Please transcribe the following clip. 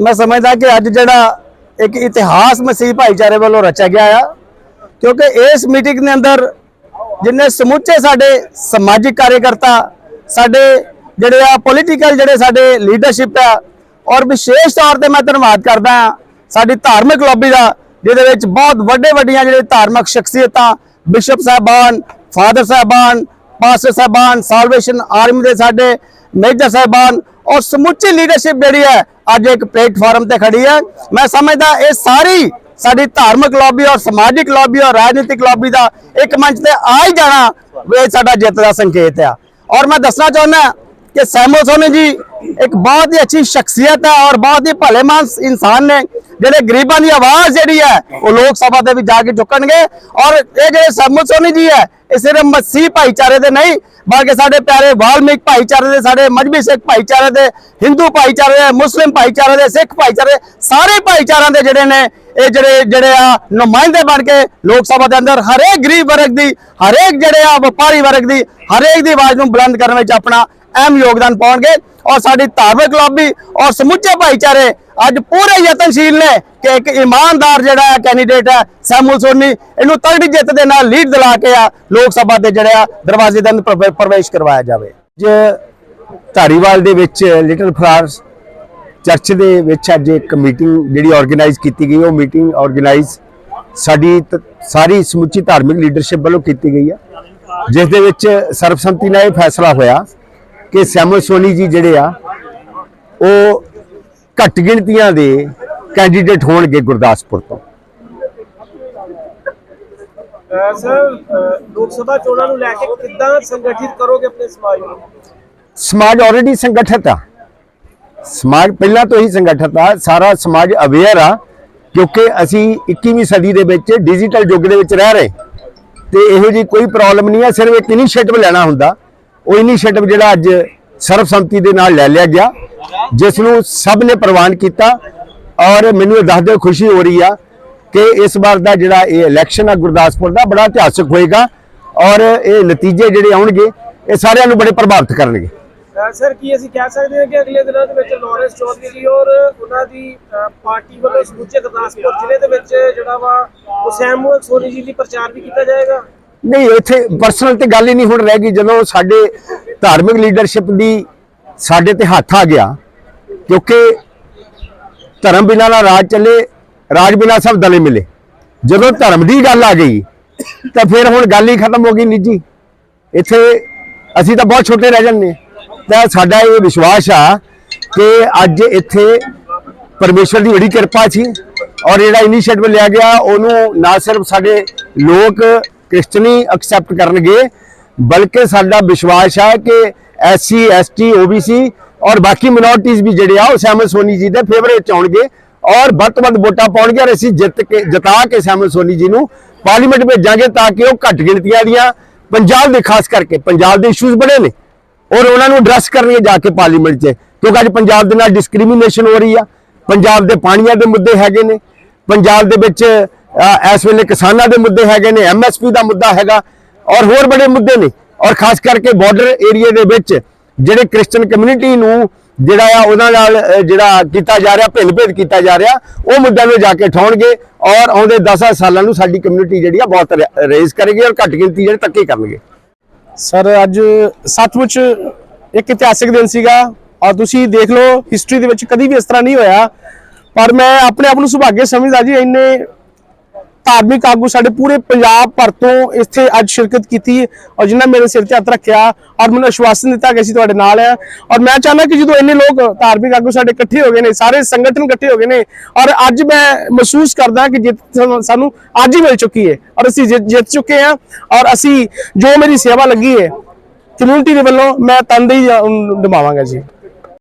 ਮੈਂ ਸਮਝਦਾ ਕਿ ਅੱਜ ਜਿਹੜਾ ਇੱਕ ਇਤਿਹਾਸ ਮਸੀਹ ਭਾਈਚਾਰੇ ਵੱਲੋਂ ਰਚਿਆ ਗਿਆ ਆ, ਕਿਉਂਕਿ ਇਸ ਮੀਟਿੰਗ ਦੇ ਅੰਦਰ ਜਿੰਨੇ ਸਮੁੱਚੇ ਸਾਡੇ ਸਮਾਜਿਕ ਕਾਰਜਕਰਤਾ, ਸਾਡੇ ਜਿਹੜੇ ਆ ਪੋਲੀਟੀਕਲ ਜਿਹੜੇ ਸਾਡੇ ਲੀਡਰਸ਼ਿਪ ਆ, ਔਰ ਵਿਸ਼ੇਸ਼ ਤੌਰ ਤੇ ਮੈਂ ਧੰਨਵਾਦ ਕਰਦਾ ਹਾਂ ਸਾਡੀ ਧਾਰਮਿਕ ਲੌਬੀ ਦਾ, ਜਿਹਦੇ ਵਿੱਚ ਬਹੁਤ ਵੱਡੇ ਵੱਡੀਆਂ ਜਿਹੜੇ ਧਾਰਮਿਕ ਸ਼ਖਸੀਅਤਾਂ ਬਿਸ਼ਪ ਸਾਹਿਬਾਨ ਫਾਦਰ ਸਾਹਿਬਾਨ ਪਾਸਟਰ ਸਾਹਿਬਾਨ ਸਾਲਵੇਸ਼ਨ ਆਰਮੀ ਦੇ ਸਾਡੇ ਮੇਜਰ ਸਾਹਿਬਾਨ, ਔਰ ਸਮੁੱਚੀ ਲੀਡਰਸ਼ਿਪ ਜਿਹੜੀ ਹੈ ਅੱਜ ਇੱਕ ਪਲੇਟਫਾਰਮ ਤੇ ਖੜੀ ਹੈ। ਮੈਂ ਸਮਝਦਾ ਇਹ ਸਾਰੀ ਸਾਡੀ ਧਾਰਮਿਕ ਲੌਬੀ ਔਰ ਸਮਾਜਿਕ ਲੌਬੀ ਔਰ ਰਾਜਨੀਤਿਕ ਲੌਬੀ ਦਾ ਇੱਕ ਮੰਚ ਤੇ ਆ ਹੀ ਜਾਣਾ ਇਹ ਸਾਡਾ ਜਿੱਤ ਦਾ ਸੰਕੇਤ ਆ। ਔਰ ਮੈਂ ਦੱਸਣਾ ਚਾਹੁੰਦਾ ਕਿ ਸੈਮੋ ਸੋਨੀ ਜੀ ਇੱਕ ਬਹੁਤ ਹੀ ਅੱਛੀ ਸ਼ਖਸੀਅਤ ਹੈ ਔਰ ਬਹੁਤ ਹੀ ਭਲੇਮਾਨਸ ਇਨਸਾਨ ਨੇ। ਜਿਹੜੇ ਗਰੀਬਾਂ ਦੀ ਆਵਾਜ਼ ਜਿਹੜੀ ਹੈ, ਉਹ ਲੋਕ ਸਭਾ ਦੇ ਵਿੱਚ ਜਾ ਕੇ ਚੁੱਕਣਗੇ। ਔਰ ਇਹ ਜਿਹੜੇ ਸੈਮੋ ਸੋਨੀ ਜੀ ਹੈ, ਇਹ ਸਿਰਫ ਮਸੀਹ ਭਾਈਚਾਰੇ ਦੇ ਨਹੀਂ, ਬਲਕਿ ਸਾਡੇ ਪਿਆਰੇ ਵਾਲਮੀਕ ਭਾਈਚਾਰੇ ਦੇ, ਸਾਡੇ ਮਜਬੀ ਸਿੱਖ ਭਾਈਚਾਰੇ ਦੇ, ਹਿੰਦੂ ਭਾਈਚਾਰੇ ਦੇ, ਮੁਸਲਿਮ ਭਾਈਚਾਰੇ ਦੇ, ਸਿੱਖ ਭਾਈਚਾਰੇ ਸਾਰੇ ਭਾਈਚਾਰਿਆਂ ਦੇ ਜਿਹੜੇ ਨੇ, ਇਹ ਜਿਹੜੇ ਜਿਹੜੇ ਆ ਨੁਮਾਇੰਦੇ ਬਣ ਕੇ ਲੋਕ ਸਭਾ ਦੇ ਅੰਦਰ ਹਰੇਕ ਗਰੀਬ ਵਰਗ ਦੀ, ਹਰੇਕ ਜਿਹੜੇ ਆ ਵਪਾਰੀ ਵਰਗ ਦੀ, ਹਰੇਕ ਦੀ ਆਵਾਜ਼ ਨੂੰ ਬੁਲੰਦ ਕਰਨ ਵਿੱਚ ਆਪਣਾ ਅਹਿਮ ਯੋਗਦਾਨ ਪਾਉਣਗੇ। ਔਰ ਸਾਡੀ ਧਾਰਮਿਕ ਲੌਬੀ ਔਰ ਸਮੁੱਚੇ ਭਾਈਚਾਰੇ ਅੱਜ ਪੂਰੇ ਯਤਨਸ਼ੀਲ ਨੇ ਕਿ ਇੱਕ ਇਮਾਨਦਾਰ ਜਿਹੜਾ ਕੈਂਡੀਡੇਟ ਹੈ ਸੈਮੂਲ ਸੋਨੀ, ਇਹਨੂੰ ਤਗੜੀ ਜਿੱਤ ਦੇ ਨਾਲ ਲੀਡ ਦਿਲਾ ਕੇ ਆ ਲੋਕ ਸਭਾ ਦੇ ਜਿਹੜੇ ਆ ਦਰਵਾਜ਼ੇ ਦੇ ਅੰਦਰ ਪ੍ਰਵੇਸ਼ ਕਰਵਾਇਆ ਜਾਵੇ। ਅੱਜ ਧਾਰੀਵਾਲ ਦੇ ਵਿੱਚ ਲਿਟਲ ਫਲਾਵਰਸ ਚਰਚ ਦੇ ਵਿੱਚ ਅੱਜ ਇੱਕ ਮੀਟਿੰਗ ਜਿਹੜੀ ਆਰਗੇਨਾਈਜ਼ ਕੀਤੀ ਗਈ, ਉਹ ਮੀਟਿੰਗ ਆਰਗੇਨਾਈਜ਼ ਸਾਡੀ ਤ- ਸਾਰੀ ਸਮੁੱਚੀ ਧਾਰਮਿਕ ਲੀਡਰਸ਼ਿਪ ਵੱਲੋਂ ਕੀਤੀ ਗਈ ਹੈ ਜਿਸ ਦੇ ਵਿੱਚ ਸਰਬਸੰਮਤੀ ਨਾਲ ਇਹ ਫੈਸਲਾ ਹੋਇਆ ਕਿ ਸੈਮਲ ਸੋਨੀ ਜੀ ਜਿਹੜੇ ਆ, ਉਹ ਘੱਟ ਗਿਣਤੀਆਂ ਦੇ ਕੈਂਡੀਡੇਟ ਹੋਣਗੇ ਗੁਰਦਾਸਪੁਰ ਤੋਂ। ਸਰ ਲੋਕ ਸਭਾ ਚੋਣਾਂ ਨੂੰ ਲੈ ਕੇ ਕਿੱਦਾਂ ਸੰਗਠਿਤ ਕਰੋਗੇ ਆਪਣੇ ਸਮਾਜ ਨੂੰ? ਸਮਾਜ ਆਲਰੇਡੀ ਸੰਗਠਿਤ ਆ। ਸਮਾਜ ਪਹਿਲਾਂ ਤੋਂ ਹੀ ਸੰਗਠਿਤ ਆ। ਸਾਰਾ ਸਮਾਜ ਅਵੇਅਰ ਆ ਕਿਉਂਕਿ ਅਸੀਂ 21ਵੀਂ ਸਦੀ ਦੇ ਵਿੱਚ ਡਿਜੀਟਲ ਯੁੱਗ ਦੇ ਵਿੱਚ ਰਹਿ ਰਹੇ। ਤੇ ਇਹੋ ਜੀ ਕੋਈ ਪ੍ਰੋਬਲਮ ਨਹੀਂ ਆ ਸਿਰਫ ਇੱਕ ਇਨੀਸ਼ੀਏਟਿਵ ਲੈਣਾ ਹੁੰਦਾ। ਉਹ ਇਨੀਸ਼ੀਏਟਿਵ ਜਿਹੜਾ ਅੱਜ ਸਰਬਸੰਮਤੀ ਦੇ ਨਾਲ ਲੈ ਲਿਆ ਗਿਆ ਜਿਸ ਨੂੰ ਸਭ ਨੇ ਪ੍ਰਵਾਨ ਕੀਤਾ ਔਰ ਮੈਨੂੰ ਇਹ ਦੱਸਦੇ ਖੁਸ਼ੀ ਹੋ ਰਹੀ ਆ ਕਿ ਇਸ ਵਾਰ ਦਾ ਜਿਹੜਾ ਇਹ ਇਲੈਕਸ਼ਨ ਆ ਗੁਰਦਾਸਪੁਰ ਦਾ ਬੜਾ ਇਤਿਹਾਸਕ ਹੋਏਗਾ ਔਰ ਇਹ ਨਤੀਜੇ ਜਿਹੜੇ ਆਉਣਗੇ ਇਹ ਸਾਰਿਆਂ ਨੂੰ ਬੜੇ ਪ੍ਰਭਾਵਿਤ ਕਰਨਗੇ। ਸਰ ਕੀ ਅਸੀਂ ਕਹਿ ਸਕਦੇ ਹਾਂ ਕਿ ਅਗਲੇ ਦਿਨਾਂ ਦੇ ਵਿੱਚ ਲਾਰੈਂਸ ਚੌਧਰੀ ਜੀ ਔਰ ਉਹਨਾਂ ਦੀ ਪਾਰਟੀ ਵੱਲੋਂ ਸਮੁੱਚੇ ਗੁਰਦਾਸਪੁਰ ਜ਼ਿਲ੍ਹੇ ਦੇ ਵਿੱਚ ਜਿਹੜਾ ਵਾ ਸੈਮੂਅਲ ਸੋਨੀ ਜੀ ਦੀ ਪ੍ਰਚਾਰ ਵੀ ਕੀਤਾ ਜਾਏਗਾ? ਨਹੀਂ ਇੱਥੇ ਪਰਸਨਲ ਤੇ ਗੱਲ ਹੀ ਨਹੀਂ ਹੁਣ ਰਹਿ ਗਈ। ਜਦੋਂ ਸਾਡੇ ਧਾਰਮਿਕ ਲੀਡਰਸ਼ਿਪ ਦੀ ਸਾਡੇ ਤੇ ਹੱਥ ਆ ਗਿਆ, ਕਿਉਂਕਿ ਧਰਮ ਬਿਨਾਂ ਨਾ ਰਾਜ ਚੱਲੇ, ਰਾਜ ਬਿਨਾਂ ਸਭ ਦਲੇ ਮਿਲੇ। ਜਦੋਂ ਧਰਮ ਦੀ ਗੱਲ ਆ ਗਈ, ਤਾਂ ਫਿਰ ਹੁਣ ਗੱਲ ਹੀ ਖਤਮ ਹੋ ਗਈ ਨਿੱਜੀ। ਇੱਥੇ ਅਸੀਂ ਤਾਂ ਬਹੁਤ ਛੋਟੇ ਰਹਿ ਜਾਂਦੇ ਤਾਂ ਸਾਡਾ ਇਹ ਵਿਸ਼ਵਾਸ ਆ ਕਿ ਅੱਜ ਇੱਥੇ ਪਰਮੇਸ਼ਵਰ ਦੀ ਬੜੀ ਕਿਰਪਾ ਸੀ ਔਰ ਜਿਹੜਾ ਇਨੀਸ਼ੀਏਟਿਵ ਲਿਆ ਗਿਆ, ਉਹਨੂੰ ਨਾ ਸਿਰਫ ਸਾਡੇ ਲੋਕ ਕ੍ਰਿਸਚਨੀ ਐਕਸੈਪਟ ਕਰਨਗੇ ਬਲਕਿ ਸਾਡਾ ਵਿਸ਼ਵਾਸ ਹੈ ਕਿ ਐਸਸੀ, ਐਸਟੀ, ਓਬੀਸੀ ਔਰ ਬਾਕੀ ਮਿਨੋਰਟੀਜ਼ ਵੀ ਜਿਹੜੇ ਆ ਉਹ ਸੈਮਲ ਸੋਨੀ ਜੀ ਦੇ ਫੇਵਰ ਵਿੱਚ ਆਉਣਗੇ ਔਰ ਵੱਧ ਤੋਂ ਵੱਧ ਵੋਟਾਂ ਪਾਉਣਗੇ ਔਰ ਅਸੀਂ ਜਿੱਤ ਕੇ, ਜਿਤਾ ਕੇ ਸੈਮਲ ਸੋਨੀ ਜੀ ਨੂੰ ਪਾਰਲੀਮੈਂਟ ਭੇਜਾਂਗੇ ਤਾਂ ਕਿ ਉਹ ਘੱਟ ਗਿਣਤੀਆਂ ਦੀਆਂ ਪੰਜਾਬ ਦੇ ਖਾਸ ਕਰਕੇ ਪੰਜਾਬ ਦੇ ਇਸ਼ੂਜ਼ ਬੜੇ ਨੇ ਔਰ ਉਹਨਾਂ ਨੂੰ ਐਡਰੈਸ ਕਰਨਗੇ ਜਾ ਕੇ ਪਾਰਲੀਮੈਂਟ 'ਚ। ਕਿਉਂਕਿ ਅੱਜ ਪੰਜਾਬ ਦੇ ਨਾਲ ਡਿਸਕ੍ਰਿਮੀਨੇਸ਼ਨ ਹੋ ਰਹੀ ਆ। ਪੰਜਾਬ ਦੇ ਪਾਣੀਆਂ ਦੇ ਮੁੱਦੇ ਹੈਗੇ ਨੇ। ਪੰਜਾਬ ਦੇ ਵਿੱਚ ਇਸ ਵੇਲੇ ਕਿਸਾਨਾਂ ਦੇ ਮੁੱਦੇ ਹੈਗੇ ਨੇ। ਐਮਐਸਪੀ ਦਾ ਮੁੱਦਾ ਹੈਗਾ। ਔਰ ਹੋਰ ਬੜੇ ਮੁੱਦੇ ਨੇ। ਔਰ ਖਾਸ ਕਰਕੇ ਬਾਰਡਰ ਏਰੀਆ ਦੇ ਵਿੱਚ ਜਿਹੜੇ ਕ੍ਰਿਸਚੀਅਨ ਕਮਿਊਨਿਟੀ ਨੂੰ ਜਿਹੜਾ ਆ ਉਹਨਾਂ ਨਾਲ ਜਿਹੜਾ ਕੀਤਾ ਜਾ ਰਿਹਾ ਭਿੰਨ ਭੇਦ ਕੀਤਾ ਜਾ ਰਿਹਾ, ਉਹ ਮੁੱਦਿਆਂ ਨੂੰ ਜਾ ਕੇ ਠਾਉਣਗੇ ਔਰ ਆਉਂਦੇ 10 ਸਾਲਾਂ ਨੂੰ ਸਾਡੀ ਕਮਿਊਨਿਟੀ ਜਿਹੜੀ ਆ ਬਹੁਤ ਰੇਜ਼ ਕਰੇਗੀ ਔਰ ਘੱਟ ਗਿਣਤੀ ਜਿਹੜੇ ਧੱਕੇ ਕਰਨਗੇ। ਸਰ ਅੱਜ ਸੱਚਮੁੱਚ ਇੱਕ ਇਤਿਹਾਸਿਕ ਦਿਨ ਸੀਗਾ ਔਰ ਤੁਸੀਂ ਦੇਖ ਲਓ ਹਿਸਟਰੀ ਦੇ ਵਿੱਚ ਕਦੀ ਵੀ ਇਸ ਤਰ੍ਹਾਂ ਨਹੀਂ ਹੋਇਆ। ਪਰ ਮੈਂ ਆਪਣੇ ਆਪ ਨੂੰ ਸੁਭਾਗੇ ਸਮਝਦਾ ਜੀ, ਇੰਨੇ ਧਾਰਮਿਕ ਆਗੂ ਸਾਡੇ ਪੂਰੇ ਪੰਜਾਬ ਭਰ ਤੋਂ ਇੱਥੇ ਅੱਜ ਸ਼ਿਰਕਤ ਕੀਤੀ ਔਰ ਜਿਨ੍ਹਾਂ ਮੇਰੇ ਸਿਰ ਤੇ ਹੱਥ ਰੱਖਿਆ ਔਰ ਮੈਨੂੰ ਆਸ਼ਵਾਸਨ ਦਿੱਤਾ ਕਿ ਅਸੀਂ ਤੁਹਾਡੇ ਨਾਲ ਆ ਔਰ ਮੈਂ ਚਾਹੁੰਦਾ ਕਿ ਜਦੋਂ ਇੰਨੇ ਲੋਕ ਧਾਰਮਿਕ ਆਗੂ ਸਾਡੇ ਇਕੱਠੇ ਹੋ ਗਏ ਨੇ, ਸਾਰੇ ਸੰਗਠਨ ਇਕੱਠੇ ਹੋ ਗਏ ਨੇ, ਔਰ ਅੱਜ ਮੈਂ ਮਹਿਸੂਸ ਕਰਦਾ ਕਿ ਜਿੱਤ ਸਾਨੂੰ- ਅੱਜ ਹੀ ਮਿਲ ਚੁੱਕੀ ਹੈ ਔਰ ਅਸੀਂ ਜਿੱਤ ਜਿੱਤ ਚੁੱਕੇ ਹਾਂ ਔਰ ਅਸੀਂ ਜੋ ਮੇਰੀ ਸੇਵਾ ਲੱਗੀ ਹੈ ਕਮਿਊਨਿਟੀ ਦੇ ਵੱਲੋਂ ਮੈਂ ਤਨਦੇਹੀ ਨਿਭਾਵਾਂਗਾ ਜੀ।